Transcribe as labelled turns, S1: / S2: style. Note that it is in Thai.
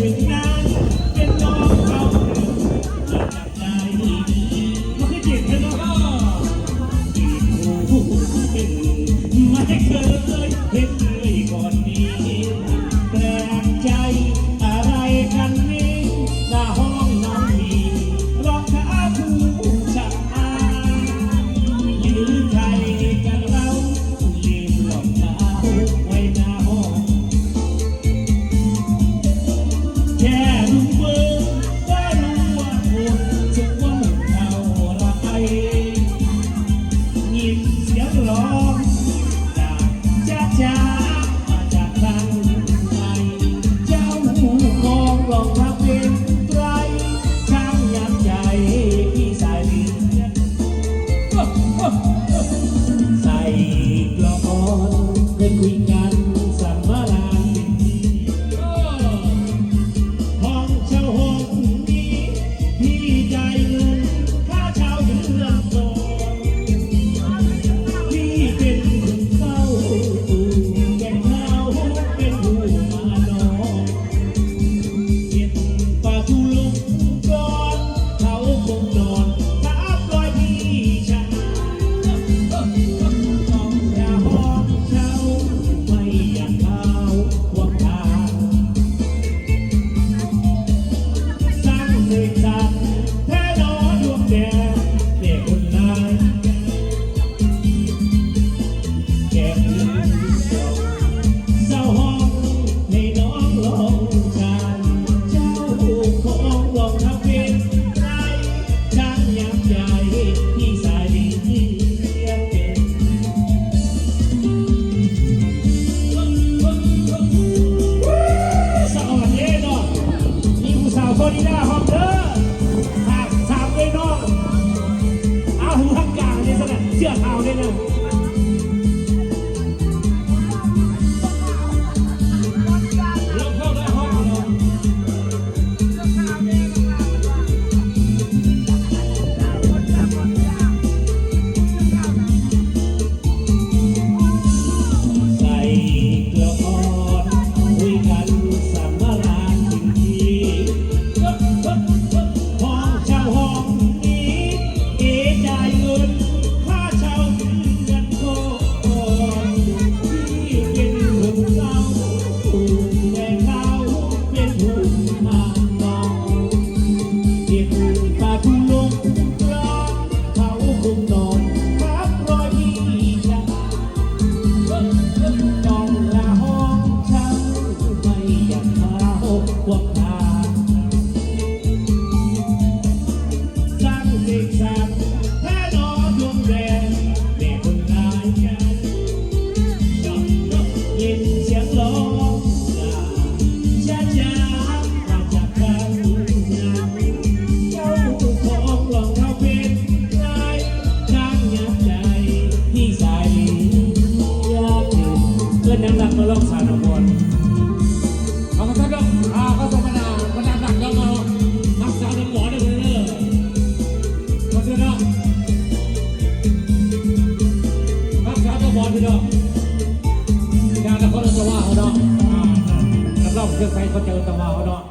S1: with now. แค่รู้มือรู้ว่าคุณจะว่าเท่าไรยิ้มเสียงร้งจากจ้จจากทางไเจ้าหูคองลองทำเป็นไตรช่างยาใจพี่สาย Yeah. จิตปาทุลุงลองเขาคงนอนพักรอยที่ยา พี่น้องงานนครรว่าเขาเนาะสำหรับเครื่องไฟเขาเจอตะว่าเขาเนาะ